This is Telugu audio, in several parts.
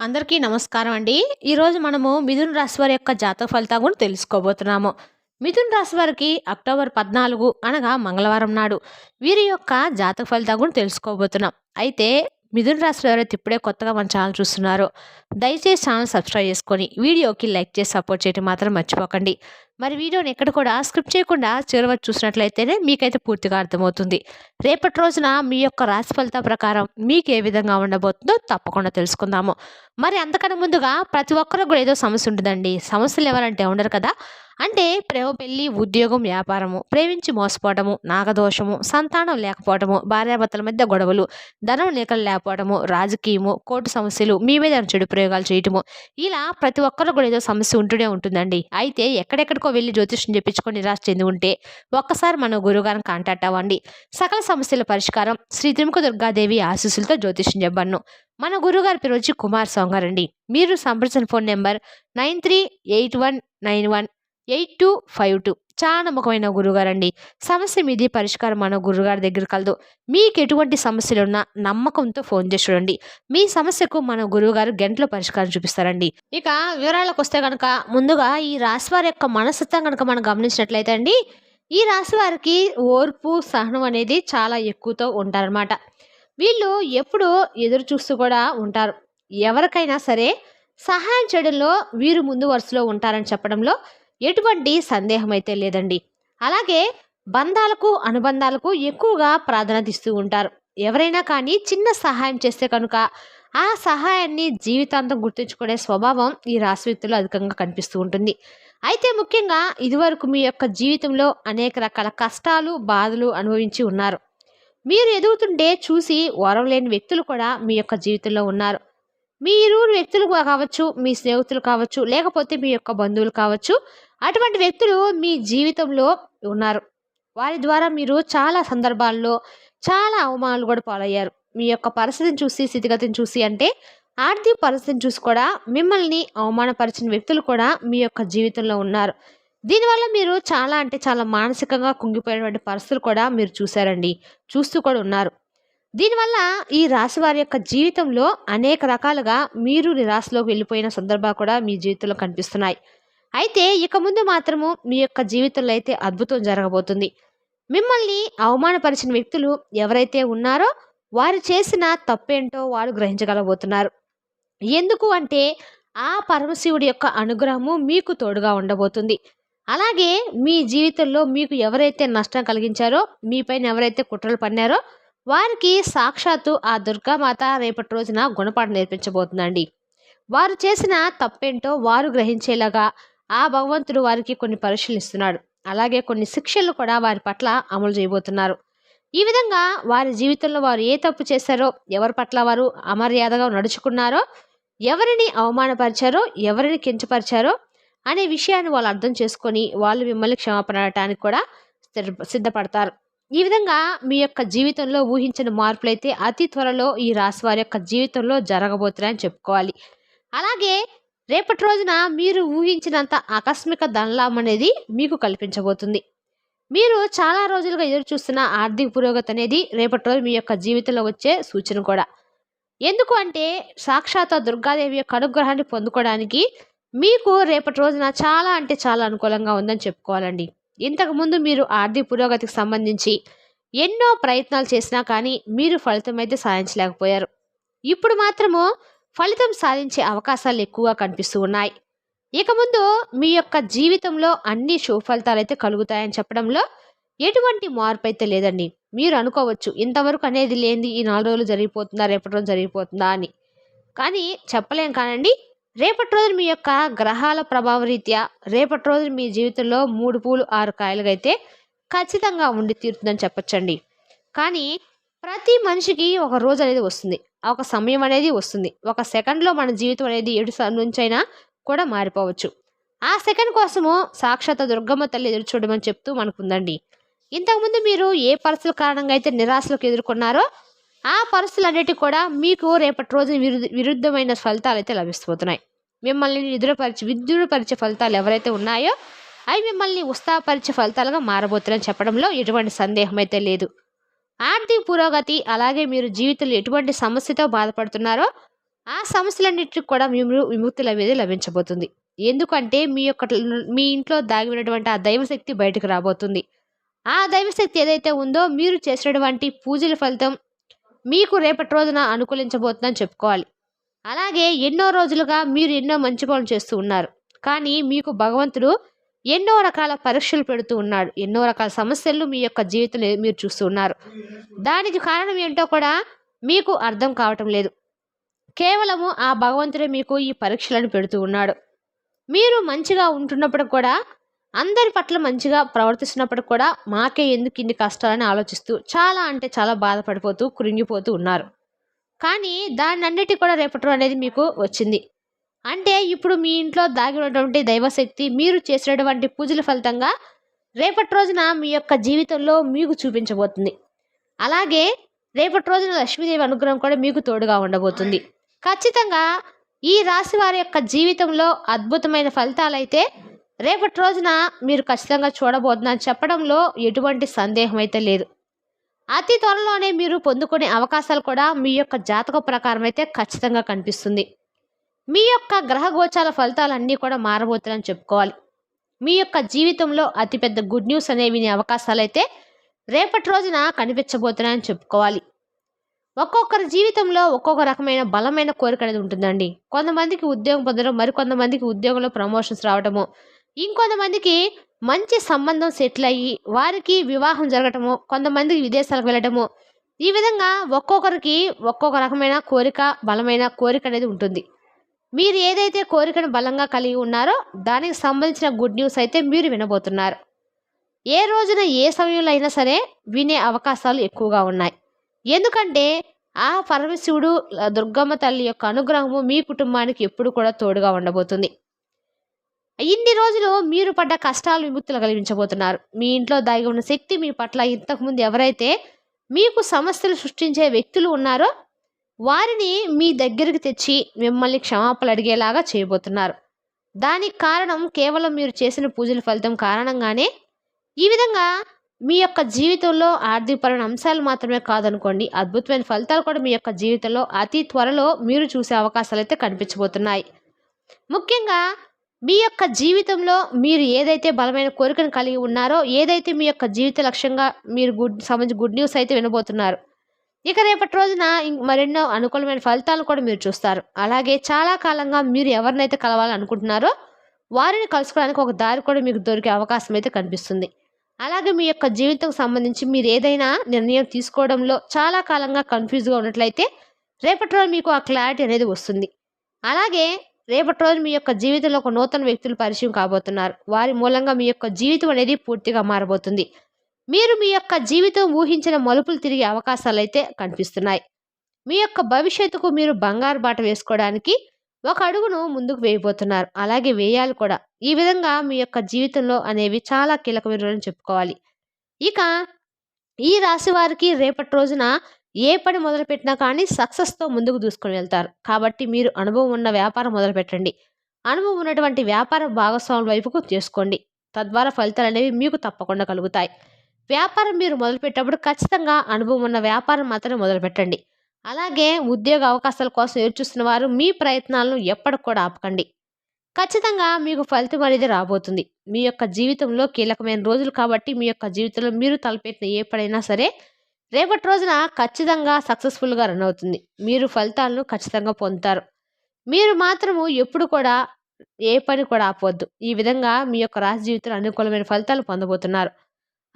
అందరికీ నమస్కారం అండి. ఈరోజు మనము మిథున్ రాశి వారి యొక్క జాతక ఫలితాలు కూడా తెలుసుకోబోతున్నాము. మిథున్ రాశి వారికి అక్టోబర్ పద్నాలుగు అనగా మంగళవారం నాడు వీరి యొక్క జాతక ఫలితాలు కూడా తెలుసుకోబోతున్నాం. అయితే మిథున్ రాశి ఎవరైతే ఇప్పుడే కొత్తగా మన ఛానల్ చూస్తున్నారో దయచేసి ఛానల్ సబ్స్క్రైబ్ చేసుకొని వీడియోకి లైక్ చేసి సపోర్ట్ చేయడం మాత్రం మర్చిపోకండి. మరి వీడియోని ఎక్కడ కూడా స్క్రిప్ట్ చేయకుండా చివరి చూసినట్లయితేనే మీకైతే పూర్తిగా అర్థమవుతుంది. రేపటి రోజున మీ యొక్క రాశి ఫలిత ప్రకారం మీకు ఏ విధంగా ఉండబోతుందో తప్పకుండా తెలుసుకుందాము. మరి అంతకన్నా ముందుగా ప్రతి ఒక్కరికి కూడా ఏదో సమస్య ఉంటుందండి. సమస్యలు ఎవరంటే ఉండరు కదా. అంటే ప్రేమ పెళ్ళి ఉద్యోగం వ్యాపారము ప్రేమించి మోసపోవడము నాగదోషము సంతానం లేకపోవడము భార్యాభర్తల మధ్య గొడవలు ధనం లేఖలు లేకపోవడము రాజకీయము కోర్టు సమస్యలు మీ మీద చెడు ప్రయోగాలు చేయటము ఇలా ప్రతి ఒక్కరు కూడా ఏదో సమస్య ఉంటూనే ఉంటుందండి. అయితే ఎక్కడెక్కడికో వెళ్ళి జ్యోతిష్యం చెప్పించుకొని నిరాశ చెంది ఉంటే ఒక్కసారి మన గురుగారిని కాంటాక్ట్ అవ్వండి. సకల సమస్యల పరిష్కారం శ్రీ త్రిముఖ దుర్గాదేవి ఆశీస్సులతో జ్యోతిష్యం చెప్పను మన గురుగారి పేరు వచ్చి కుమార్ సోంగారండి. మీరు సంప్రదించిన phone number nine three eight one nine one eight two five two. చాలా నమ్మకమైన గురుగారండి. సమస్య మీది పరిష్కారం మన గురుగారి దగ్గర కలదు. మీకు ఎటువంటి సమస్యలు ఉన్నా నమ్మకంతో ఫోన్ చేసి చూడండి. మీ సమస్యకు మన గురువుగారు గంటలో పరిష్కారం చూపిస్తారండి. ఇక వివరాలకు వస్తే కనుక ముందుగా ఈ రాశి వారి యొక్క మనస్తత్వం కనుక మనం గమనించినట్లయితే అండి ఈ రాశి వారికి ఓర్పు సహనం అనేది చాలా ఎక్కువతో ఉంటారనమాట వీళ్ళు ఎప్పుడూ ఎదురు చూస్తూ కూడా ఉంటారు. ఎవరికైనా సరే సహాయం చేయడంలో వీరు ముందు వరుసలో ఉంటారని చెప్పడంలో ఎటువంటి సందేహం అయితే లేదండి. అలాగే బంధాలకు అనుబంధాలకు ఎక్కువగా ప్రాధాన్యత ఇస్తూ ఉంటారు. ఎవరైనా కానీ చిన్న సహాయం చేస్తే కనుక ఆ సహాయాన్ని జీవితాంతం గుర్తుంచుకునే స్వభావం ఈ రాశి వ్యక్తుల్లో అధికంగా కనిపిస్తూ ఉంటుంది. అయితే ముఖ్యంగా ఇదివరకు మీ యొక్క జీవితంలో అనేక రకాల కష్టాలు బాధలు అనుభవించి ఉన్నారు. మీరు ఎదుగుతుంటే చూసి ఓరవలేని వ్యక్తులు కూడా మీ యొక్క జీవితంలో ఉన్నారు. మీ ఇరువురు వ్యక్తులు కావచ్చు మీ స్నేహితులు కావచ్చు లేకపోతే మీ యొక్క బంధువులు కావచ్చు అటువంటి వ్యక్తులు మీ జీవితంలో ఉన్నారు. వారి ద్వారా మీరు చాలా సందర్భాల్లో చాలా అవమానాలు కూడా పాలయ్యారు. మీ యొక్క పరిస్థితిని చూసి స్థితిగతిని చూసి అంటే ఆర్థిక పరిస్థితిని చూసి కూడా మిమ్మల్ని అవమానపరిచిన వ్యక్తులు కూడా మీ యొక్క జీవితంలో ఉన్నారు. దీనివల్ల మీరు చాలా అంటే చాలా మానసికంగా కుంగిపోయినటువంటి పరిస్థితులు కూడా మీరు చూశారండి. చూస్తూ కూడా ఉన్నారు. దీనివల్ల ఈ రాశి వారి యొక్క జీవితంలో అనేక రకాలుగా మీరు నిరాశలోకి వెళ్ళిపోయిన సందర్భాలు కూడా మీ జీవితంలో కనిపిస్తున్నాయి. అయితే ఇక ముందు మాత్రము మీ యొక్క జీవితంలో అయితే అద్భుతం జరగబోతుంది. మిమ్మల్ని అవమానపరిచిన వ్యక్తులు ఎవరైతే ఉన్నారో వారు చేసిన తప్పేంటో వారు గ్రహించగలబోతున్నారు. ఎందుకు అంటే ఆ పరమశివుడి యొక్క అనుగ్రహము మీకు తోడుగా ఉండబోతుంది. అలాగే మీ జీవితంలో మీకు ఎవరైతే నష్టం కలిగించారో మీపైన ఎవరైతే కుట్రలు పన్నారో వారికి సాక్షాత్తు ఆ దుర్గామాత రేపటి రోజున గుణపాఠం నేర్పించబోతుందండి. వారు చేసిన తప్పేంటో వారు గ్రహించేలాగా ఆ భగవంతుడు వారికి కొన్ని పరీక్షలు ఇస్తున్నాడు. అలాగే కొన్ని శిక్షలు కూడా వారి పట్ల అమలు చేయబోతున్నారు. ఈ విధంగా వారి జీవితంలో వారు ఏ తప్పు చేశారో ఎవరి పట్ల వారు అమర్యాదగా నడుచుకున్నారో ఎవరిని అవమానపరిచారో ఎవరిని కించపరిచారో అనే విషయాన్ని వాళ్ళు అర్థం చేసుకొని వాళ్ళు మిమ్మల్ని క్షమాపణ అడటానికి కూడా సిద్ధపడతారు. ఈ విధంగా మీ యొక్క జీవితంలో ఊహించిన మార్పులైతే అతి త్వరలో ఈ రాశి వారి యొక్క జీవితంలో జరగబోతున్నాయని చెప్పుకోవాలి. అలాగే రేపటి రోజున మీరు ఊహించినంత ఆకస్మిక ధనలాభం అనేది మీకు కల్పించబోతుంది. మీరు చాలా రోజులుగా ఎదురు చూస్తున్న ఆర్థిక పురోగతి అనేది రేపటి రోజు మీ యొక్క జీవితంలో వచ్చే సూచన కూడా. ఎందుకు అంటే సాక్షాత్ దుర్గాదేవి యొక్క అనుగ్రహాన్ని పొందుకోవడానికి మీకు రేపటి రోజున చాలా అంటే చాలా అనుకూలంగా ఉందని చెప్పుకోవాలండి. ఇంతకుముందు మీరు ఆర్థిక పురోగతికి సంబంధించి ఎన్నో ప్రయత్నాలు చేసినా కానీ మీరు ఫలితం అయితే సాధించలేకపోయారు. ఇప్పుడు మాత్రము ఫలితం సాధించే అవకాశాలు ఎక్కువగా కనిపిస్తూ ఉన్నాయి. ఇక ముందు మీ యొక్క జీవితంలో అన్ని సుఫలితాలు అయితే కలుగుతాయని చెప్పడంలో ఎటువంటి మార్పు అయితే లేదండి. మీరు అనుకోవచ్చు ఇంతవరకు అనేది లేనిది ఈ నాలుగు రోజులు జరిగిపోతుందా రేపటి రోజు జరిగిపోతుందా అని. కానీ చెప్పలేం కానండి రేపటి రోజు మీ యొక్క గ్రహాల ప్రభావ రీత్యా రేపటి రోజు మీ జీవితంలో మూడు పూలు ఆరు కాయలుగా అయితే ఖచ్చితంగా ఉండి తీరుతుందని చెప్పచ్చండి. కానీ ప్రతి మనిషికి ఒక రోజు అనేది వస్తుంది. ఒక సమయం అనేది వస్తుంది. ఒక సెకండ్లో మన జీవితం అనేది ఏడు నుంచైనా కూడా మారిపోవచ్చు. ఆ సెకండ్ కోసము సాక్షాత్ దుర్గమ్మ తల్లి ఎదురు చూడమని చెప్తూ మనకుందండి. ఇంతకుముందు మీరు ఏ పరిస్థితుల కారణంగా అయితే నిరాశలకు ఎదుర్కొన్నారో ఆ పరిస్థితులన్నిటి కూడా మీకు రేపటి రోజు విరుద్ధమైన ఫలితాలు అయితే లభిస్తుపోతున్నాయి మిమ్మల్ని ఎదురుపరిచి విద్యుపరిచే ఫలితాలు ఎవరైతే ఉన్నాయో అవి మిమ్మల్ని ఉత్సాహపరిచే ఫలితాలుగా మారబోతున్నాయని చెప్పడంలో ఎటువంటి సందేహం అయితే లేదు. ఆర్థిక పురోగతి అలాగే మీరు జీవితంలో ఎటువంటి సమస్యతో బాధపడుతున్నారో ఆ సమస్యలన్నింటికి కూడా మీరు విముక్తి లభ్యత లభించబోతుంది. ఎందుకంటే మీ యొక్క మీ ఇంట్లో దాగి ఉన్నటువంటి ఆ దైవశక్తి బయటకు రాబోతుంది. ఆ దైవశక్తి ఏదైతే ఉందో మీరు చేసినటువంటి పూజల ఫలితం మీకు రేపటి రోజున అనుకూలించబోతుందని చెప్పుకోవాలి. అలాగే ఎన్నో రోజులుగా మీరు ఎన్నో మంచి పనులు చేస్తూ ఉన్నారు. కానీ మీకు భగవంతుడు ఎన్నో రకాల పరీక్షలు పెడుతూ ఉన్నాడు ఎన్నో రకాల సమస్యలు మీ యొక్క జీవితంలో మీరు చూస్తూ ఉన్నారు. దానికి కారణం ఏంటో కూడా మీకు అర్థం కావటం లేదు. కేవలము ఆ భగవంతుడే మీకు ఈ పరీక్షలను పెడుతూ ఉన్నాడు. మీరు మంచిగా ఉంటున్నప్పుడు కూడా అందరి పట్ల మంచిగా ప్రవర్తిస్తున్నప్పుడు కూడా మాకే ఎందుకు ఇన్ని కష్టాలని ఆలోచిస్తూ చాలా అంటే చాలా బాధపడిపోతూ కృంగిపోతూ ఉన్నారు. కానీ దాన్ని అన్నిటి కూడా రేపటి అనేది మీకు వచ్చింది. అంటే ఇప్పుడు మీ ఇంట్లో దాగి ఉన్నటువంటి దైవశక్తి మీరు చేసినటువంటి పూజల ఫలితంగా రేపటి రోజున మీ యొక్క జీవితంలో మీకు చూపించబోతుంది. అలాగే రేపటి రోజున లక్ష్మీదేవి అనుగ్రహం కూడా మీకు తోడుగా ఉండబోతుంది. ఖచ్చితంగా ఈ రాశి వారి యొక్క జీవితంలో అద్భుతమైన ఫలితాలైతే రేపటి రోజున మీరు ఖచ్చితంగా చూడబోతుందని చెప్పడంలో ఎటువంటి సందేహం అయితే లేదు. అతి త్వరలోనే మీరు పొందుకునే అవకాశాలు కూడా మీ యొక్క జాతక ప్రకారం అయితే ఖచ్చితంగా కనిపిస్తుంది. మీ యొక్క గ్రహ గోచార ఫలితాలన్నీ కూడా మారబోతున్నాయని చెప్పుకోవాలి. మీ యొక్క జీవితంలో అతిపెద్ద గుడ్ న్యూస్ అనేవి వినే అవకాశాలు అయితే రేపటి రోజున కనిపించబోతున్నాయని చెప్పుకోవాలి. ఒక్కొక్కరి జీవితంలో ఒక్కొక్క రకమైన బలమైన కోరిక అనేది ఉంటుందండి. కొంతమందికి ఉద్యోగం పొందడం మరికొంతమందికి ఉద్యోగంలో ప్రమోషన్స్ రావడము ఇంకొంతమందికి మంచి సంబంధం సెటిల్ అయ్యి వారికి వివాహం జరగటము కొంతమందికి విదేశాలకు వెళ్ళటము ఈ విధంగా ఒక్కొక్కరికి ఒక్కొక్క రకమైన కోరిక బలమైన కోరిక అనేది ఉంటుంది. మీరు ఏదైతే కోరికను బలంగా కలిగి ఉన్నారో దానికి సంబంధించిన గుడ్ న్యూస్ అయితే మీరు వినబోతున్నారు. ఏ రోజున ఏ సమయంలో అయినా సరే వినే అవకాశాలు ఎక్కువగా ఉన్నాయి. ఎందుకంటే ఆ పరమశివుడు దుర్గమ్మ తల్లి యొక్క అనుగ్రహము మీ కుటుంబానికి ఎప్పుడు కూడా తోడుగా ఉండబోతుంది. ఇన్ని రోజులు మీరు పడ్డ కష్టాలు విముక్తులు కలిగించబోతున్నారు. మీ ఇంట్లో దాగి ఉన్న శక్తి మీ పట్ల ఇంతకుముందు ఎవరైతే మీకు సమస్యలు సృష్టించే వ్యక్తులు ఉన్నారో వారిని మీ దగ్గరికి తెచ్చి మిమ్మల్ని క్షమాపణలు అడిగేలాగా చేయబోతున్నారు. దానికి కారణం కేవలం మీరు చేసిన పూజల ఫలితం కారణంగానే. ఈ విధంగా మీ యొక్క జీవితంలో ఆర్థికపరమైన అంశాలు మాత్రమే కాదనుకోండి. అద్భుతమైన ఫలితాలు కూడా మీ యొక్క జీవితంలో అతి త్వరలో మీరు చూసే అవకాశాలు అయితే కనిపించబోతున్నాయి. ముఖ్యంగా మీ యొక్క జీవితంలో మీరు ఏదైతే బలమైన కోరికను కలిగి ఉన్నారో ఏదైతే మీ యొక్క జీవిత లక్ష్యంగా మీరు గుడ్ సంబంధించి గుడ్ న్యూస్ అయితే వినబోతున్నారు. ఇక రేపటి రోజున మరెన్నో అనుకూలమైన ఫలితాలు కూడా మీరు చూస్తారు. అలాగే చాలా కాలంగా మీరు ఎవరినైతే కలవాలనుకుంటున్నారో వారిని కలుసుకోవడానికి ఒక దారి కూడా మీకు దొరికే అవకాశం అయితే కనిపిస్తుంది. అలాగే మీ యొక్క జీవితం సంబంధించి మీరు ఏదైనా నిర్ణయం తీసుకోవడంలో చాలా కాలంగా కన్ఫ్యూజ్గా ఉన్నట్లయితే రేపటి రోజు మీకు ఆ క్లారిటీ అనేది వస్తుంది. అలాగే రేపటి రోజు మీ యొక్క జీవితంలో ఒక నూతన వ్యక్తులు పరిచయం కాబోతున్నారు. వారి మూలంగా మీ యొక్క జీవితం అనేది పూర్తిగా మారబోతుంది. మీరు మీ యొక్క జీవితం ఊహించిన మలుపులు తిరిగే అవకాశాలైతే కనిపిస్తున్నాయి. మీ యొక్క భవిష్యత్తుకు మీరు బంగారు బాట వేసుకోవడానికి ఒక అడుగును ముందుకు వేయబోతున్నారు. అలాగే వేయాలి కూడా. ఈ విధంగా మీ యొక్క జీవితంలో అనేవి చాలా కీలకమైన చెప్పుకోవాలి. ఇక ఈ రాశి వారికి రేపటి రోజున ఏ పని మొదలుపెట్టినా కానీ సక్సెస్తో ముందుకు దూసుకొని వెళ్తారు. కాబట్టి మీరు అనుభవం ఉన్న వ్యాపారం మొదలుపెట్టండి. అనుభవం ఉన్నటువంటి వ్యాపార భాగస్వాముల వైపుకు చేసుకోండి తద్వారా ఫలితాలు అనేవి మీకు తప్పకుండా కలుగుతాయి. వ్యాపారం మీరు మొదలుపెట్టేటప్పుడు ఖచ్చితంగా అనుభవం ఉన్న వ్యాపారం మాత్రమే మొదలుపెట్టండి. అలాగే ఉద్యోగ అవకాశాల కోసం ఎదురుచూస్తున్న వారు మీ ప్రయత్నాలను ఎప్పటికి కూడా ఆపకండి. ఖచ్చితంగా మీకు ఫలితం అనేది రాబోతుంది. మీ యొక్క జీవితంలో కీలకమైన రోజులు కాబట్టి మీ యొక్క జీవితంలో మీరు తలపెట్టిన ఏ పడైనా సరే రేపటి రోజున ఖచ్చితంగా సక్సెస్ఫుల్గా రన్ అవుతుంది. మీరు ఫలితాలను ఖచ్చితంగా పొందుతారు. మీరు మాత్రము ఎప్పుడు కూడా ఏ పని కూడా ఆపవద్దు. ఈ విధంగా మీ యొక్క రాశి జీవితంలో అనుకూలమైన ఫలితాలు పొందబోతున్నారు.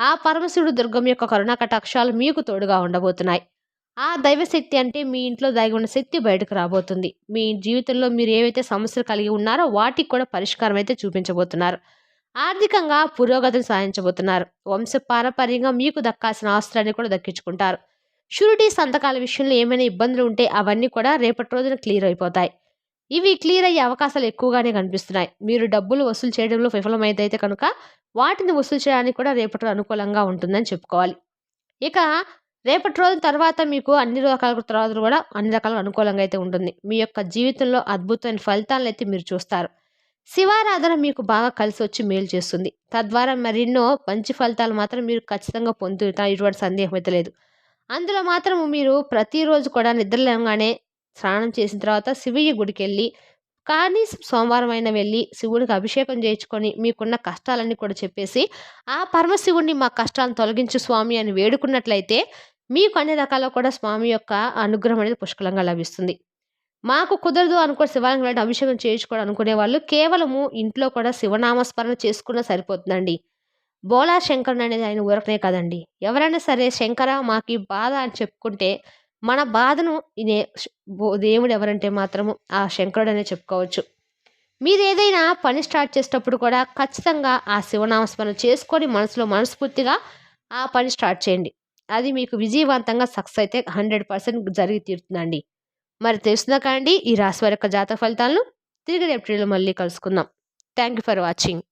ఆ పరమశివుడు దుర్గం యొక్క కరుణా కటాక్షాలు మీకు తోడుగా ఉండబోతున్నాయి. ఆ దైవశక్తి అంటే మీ ఇంట్లో దాగి ఉన్న శక్తి బయటకు రాబోతుంది. మీ జీవితంలో మీరు ఏవైతే సమస్యలు కలిగి ఉన్నారో వాటికి కూడా పరిష్కారం అయితే చూపించబోతున్నారు. ఆర్థికంగా పురోగతిని సాధించబోతున్నారు. వంశ పారపర్యంగా మీకు దక్కాల్సిన ఆస్తులన్నీ కూడా దక్కించుకుంటారు. షూరిటీ సంతకాల విషయంలో ఏమైనా ఇబ్బందులు ఉంటే అవన్నీ కూడా రేపటి రోజున క్లియర్ అయిపోతాయి. ఇవి క్లియర్ అయ్యే అవకాశాలు ఎక్కువగానే కనిపిస్తున్నాయి. మీరు డబ్బులు వసూలు చేయడంలో విఫలమైతే కనుక వాటిని వసూలు చేయడానికి కూడా రేపటి అనుకూలంగా ఉంటుందని చెప్పుకోవాలి. ఇక రేపటి రోజు తర్వాత మీకు అన్ని రకాల తర్వాత కూడా అన్ని రకాల అనుకూలంగా అయితే ఉంటుంది. మీ యొక్క జీవితంలో అద్భుతమైన ఫలితాలను అయితే మీరు చూస్తారు. శివారాధన మీకు బాగా కలిసి వచ్చి మేలు చేస్తుంది. తద్వారా మరెన్నో మంచి ఫలితాలు మాత్రం మీరు ఖచ్చితంగా పొందుతా ఇటువంటి సందేహం అయితే లేదు. అందులో మాత్రం మీరు ప్రతిరోజు కూడా నిద్రలేగానే స్నానం చేసిన తర్వాత శివయ్య గుడికెళ్ళి కానీ సోమవారం అయినా వెళ్ళి శివుడికి అభిషేకం చేయించుకొని మీకున్న కష్టాలన్నీ కూడా చెప్పేసి ఆ పరమశివుడిని మా కష్టాలను తొలగించు స్వామి అని వేడుకున్నట్లయితే మీకు అన్ని రకాల కూడా స్వామి యొక్క అనుగ్రహం అనేది పుష్కలంగా లభిస్తుంది. మాకు కుదరదు అనుకో శివాలయం వెళ్ళి అభిషేకం చేయించుకోవడం అనుకునే వాళ్ళు కేవలము ఇంట్లో కూడా శివనామస్మరణ చేసుకున్నా సరిపోతుందండి. బోలా శంకరుని అనేది ఆయన ఊరకనే కదండి. ఎవరైనా సరే శంకర మాకు బాధ అని చెప్పుకుంటే మన బాధను దేవుడు ఎవరంటే మాత్రము ఆ శంకరుడనే చెప్పుకోవచ్చు. మీరు ఏదైనా పని స్టార్ట్ చేసేటప్పుడు కూడా ఖచ్చితంగా ఆ శివనామస్మరణ చేసుకొని మనసులో మనస్ఫూర్తిగా ఆ పని స్టార్ట్ చేయండి. అది మీకు విజయవంతంగా సక్సెస్ అయితే హండ్రెడ్ పర్సెంట్ జరిగి తీరుతుందండి. మరి తెలుస్తుందా కాండి? ఈ రాశి వారి యొక్క జాతక ఫలితాలను తిరిగి రేపు మళ్ళీ కలుసుకుందాం. Thank you for watching.